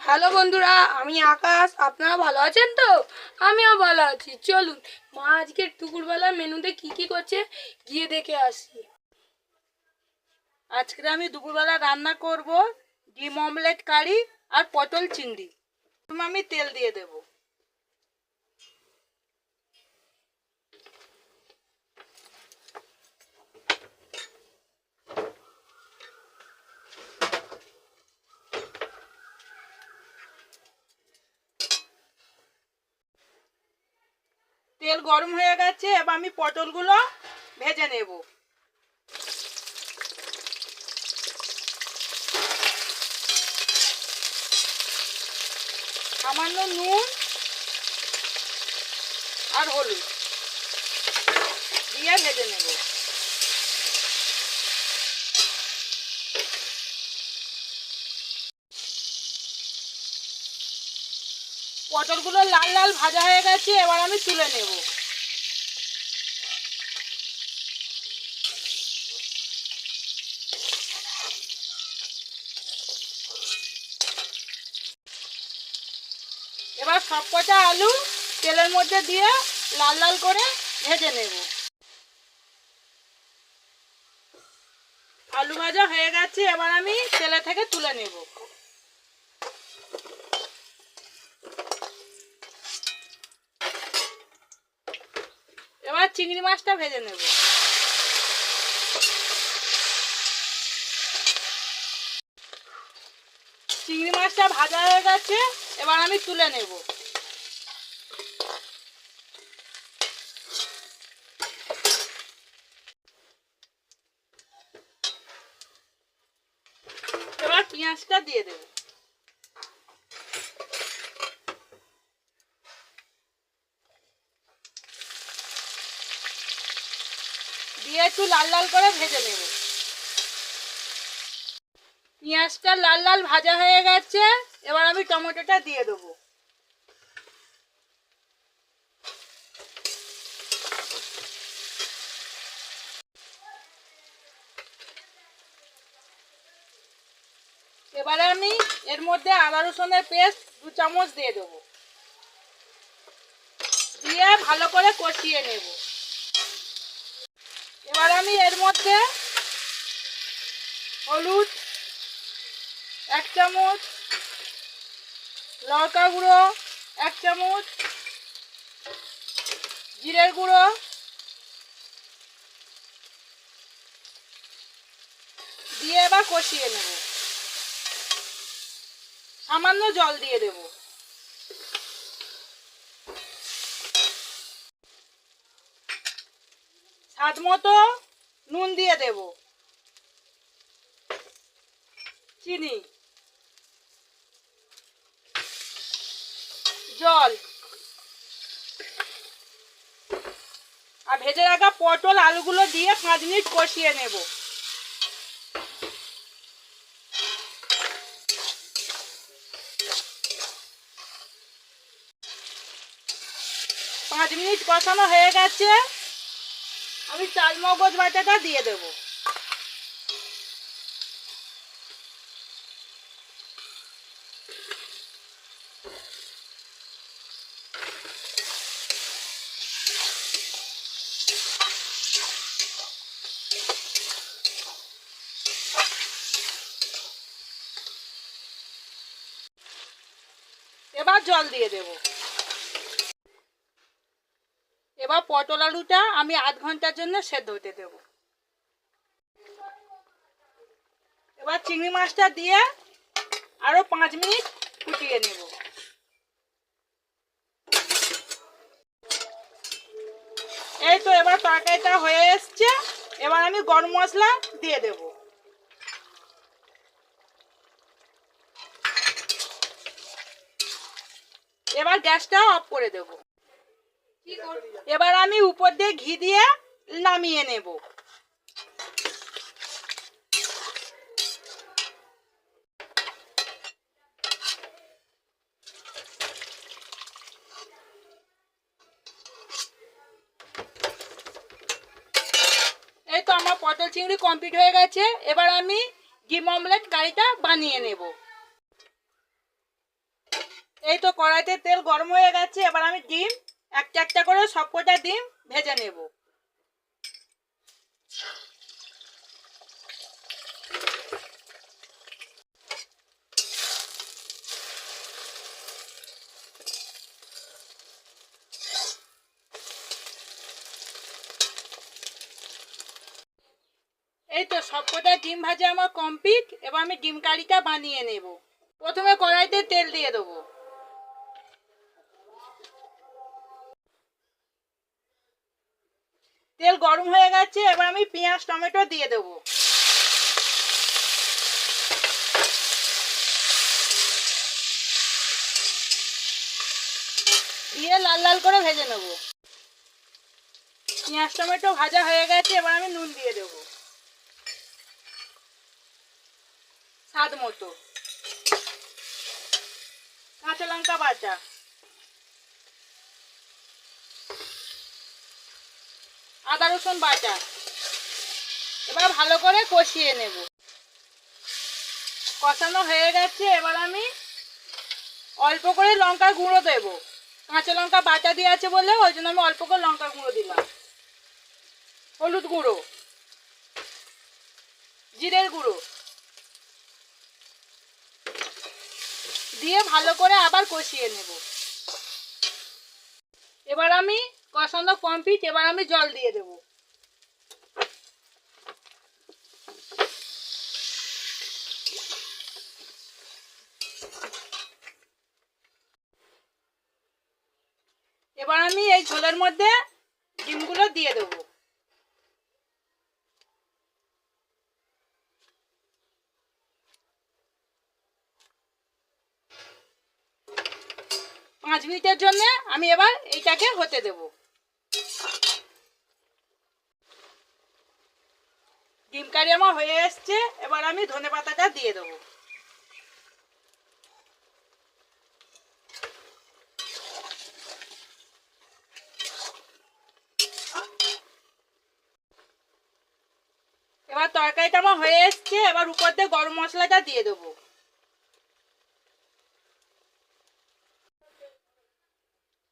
Hello বন্ধুরা, আমি আকাশ। আপনারা ভালো আছেন তো? আমিও ভালো আছি। চলুন, মা আজকে দুপুরবেলা মেনুতে কি কি করছে গিয়ে দেখে আসি। আজকে আমি দুপুরবেলা রান্না করব ডিম অমলেট কারি আর পটল চিংড়ি। আমি তেল দিয়ে দেব। তেল গরম হয়ে গেছে, এবার আমি পটলগুলো ভেজে নেব। সামান্য নুন আর হলুদ দিয়ে ভেজে নেব। পটলগুলো লাল লাল ভাজা হয়ে গেছে, এবার আমি তুলে নেব। এবার সব কটা আলু তেলের মধ্যে দিয়ে লাল লাল করে ভেজে নেব। আলু ভাজা হয়ে গেছে, এবার আমি তেলে থেকে তুলে নেব। এবার চিংড়ি মাছটা ভেজে নেব। চিংড়ি মাছটা ভাজা হয়ে গেছে, এবার আমি তুলে নেব। এবার পেঁয়াজটা দিয়ে দেব। দিয়ে একটু লাল লাল করে ভেজে নেব। পেঁয়াজটা লাল লাল ভাজা হয়ে গেছে, এবার আমি টমেটোটা দিয়ে দেবো। এবারে আমি এর মধ্যে আদা রসুনের পেস্ট দু চামচ দিয়ে দেবো। দিয়ে ভালো করে কষিয়ে নেব। এবার আমি এর মধ্যে হলুদ, এক চামচ, লঙ্কা গুঁড়ো, এক চামচ, জিরের গুঁড়ো, দিয়ে এবার কষিয়ে নেব। সামান্য জল দিয়ে দেব। স্বাদ মতো নুন দিয়ে দেব। চিনি। জল। আর ভেজে রাখা পটল আলুগুলো দিয়ে পাঁচ মিনিট কষিয়ে নেব। পাঁচ মিনিট কষানো হয়ে গেছে। আমি চাল মগজ বাটাটা দিয়ে দেবো। এবার জল দিয়ে দেব। এবার পটল আলুটা আমি আধ ঘণ্টার জন্য সেদ্ধ হতে দেব। এবার চিংড়ি মাছটা দিয়ে আরও পাঁচ মিনিট ফুটিয়ে নেব। এই তো এবার তরকারিটা হয়ে এসছে, এবার আমি গরম মশলা দিয়ে দেবো। এবার গ্যাসটা অফ করে দেব। এবার আমি উপর দিয়ে ঘি দিয়ে নামিয়ে নেব। এই তো আমার পটল চিংড়ি কমপ্লিট হয়ে গেছে। এবার আমি ডিম অমলেট কারিটা বানিয়ে নেব। এই তো কড়াইতে তেল গরম হয়ে গেছে। এবার আমি ডিম একটা একটা করে সবকটা ডিম ভেজে নেব। এই তো সবকটা ডিম ভাজা আমার কমপ্লিট এবার আমি ডিম কারিটা বানিয়ে নেব। প্রথমে কড়াইতে তেল দিয়ে দেবো। তেল গরম হয়ে গেছে, এবার আমি পেঁয়াজ, টমেটো দিয়ে দেবো। দিয়ে লাল লাল করে ভেজে নেব। পেঁয়াজ, টমেটো ভাজা হয়ে গেছে, এবার আমি নুন দিয়ে দেবো। স্বাদ মতো। কাঁচা লঙ্কা বাটা। আদা রসুন বাটা। এবার ভালো করে কষিয়ে নেব। কষানো হয়ে গেছে, এবার আমি অল্প করে লঙ্কার গুঁড়ো দেব। কাঁচা লঙ্কা বাটা দিয়ে আছে বলে, ওই জন্য আমি অল্প করে লঙ্কার গুঁড়ো দিলাম। হলুদ গুঁড়ো। জিরের গুঁড়ো। দিয়ে ভালো করে আবার কষিয়ে নেব। এবার আমি কষানো কমপ্লিট এবার আমি জল দিয়ে দেব। এবার আমি এই ঝোলের মধ্যে ডিমগুলো দিয়ে দেবো। পাঁচ মিনিটের জন্য আমি এবার এইটাকে হতে দেব। ডিম কারি আমার হয়ে এসছে, এবার আমি ধনে পাতাটা দিয়ে দেবো। এবার তরকারিটা আমার হয়ে এসছে, এবার উপর দিয়ে গরম মশলাটা দিয়ে দেবো।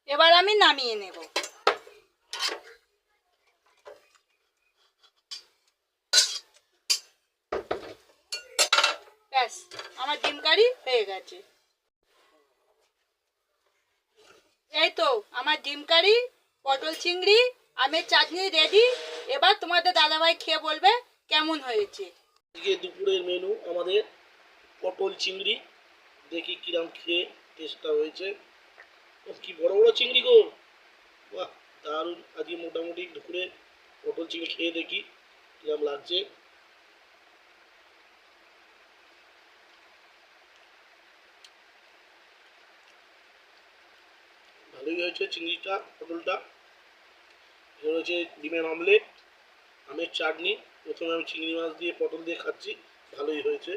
এবার আমি নামিয়ে নেব। ব্যাস, আমার ডিম কারি হয়ে গেছে। এই তো, আমার ডিম কারি, পটল চিংড়ি, আমের চাটনি রেডি এবার তোমাদের দাদাভাই খেয়ে বলবে কেমন হয়েছে। আজকে দুপুরের মেনু আমাদের পটল চিংড়ি। দেখি কিরাম খেয়ে টেস্টটা হয়েছে। কি বড় বড় চিংড়ি গো। বাহ, দারুণ। আজকে মোটামুটি দুপুরে পটল চিংড়ি খেয়ে দেখি কিরাম লাগছে। ভালোই হয়েছে চিংড়িটা, পটলটা। এটা হচ্ছে ডিমের অমলেট আমের চাটনি। প্রথমে আমি চিংড়ি মাছ দিয়ে পটল দিয়ে খাচ্ছি, ভালোই হয়েছে।